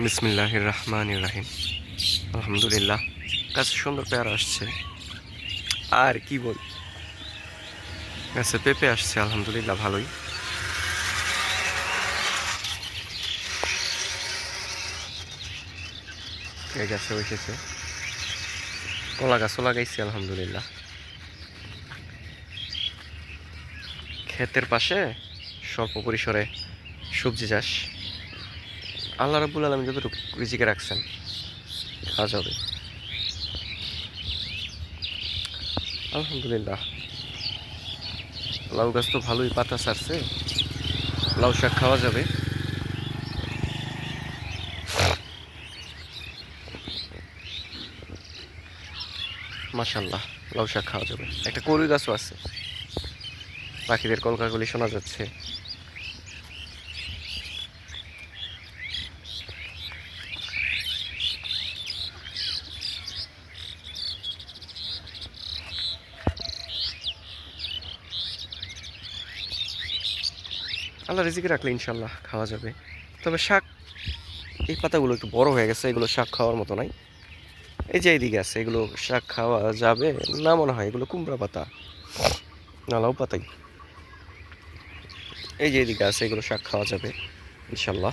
বিসমিল্লাহ রহমান রাহিম আলহামদুলিল্লাহ গাছে সুন্দর পেয়ারা আসছে। আর কি বল? গাছে পেঁপে আসছে, আলহামদুলিল্লাহ, ভালোই। গাছে এসেছে কলা গাছও লাগাইছি, আলহামদুলিল্লাহ। ক্ষেতের পাশে স্বল্প পরিসরে সবজি চাষ। আল্লাহ রাবুল আলম যতটুকু রিজিকে রাখছেন, খাওয়া যাবে। আলহামদুলিল্লাহ। লাউ গাছ তো ভালোই পাতা ছাড়ছে, লাউ শাক খাওয়া যাবে। মাশাল্লাহ লাউ শাক খাওয়া যাবে। একটা কলুই গাছও আছে। পাখিদের কলকাকলি শোনা যাচ্ছে। আল্লাহ রিজিকে রাখলে ইনশাল্লাহ খাওয়া যাবে। তবে শাক, এই পাতাগুলো একটু বড় হয়ে গেছে, এগুলো শাক খাওয়ার মতো নাই। এই যে এইদিকে আছে, এগুলো শাক খাওয়া যাবে। না মনে হয়, এগুলো কুমড়া পাতা, নালাও পাতাই। এই যে এদিকে আছে, এগুলো শাক খাওয়া যাবে ইনশাল্লাহ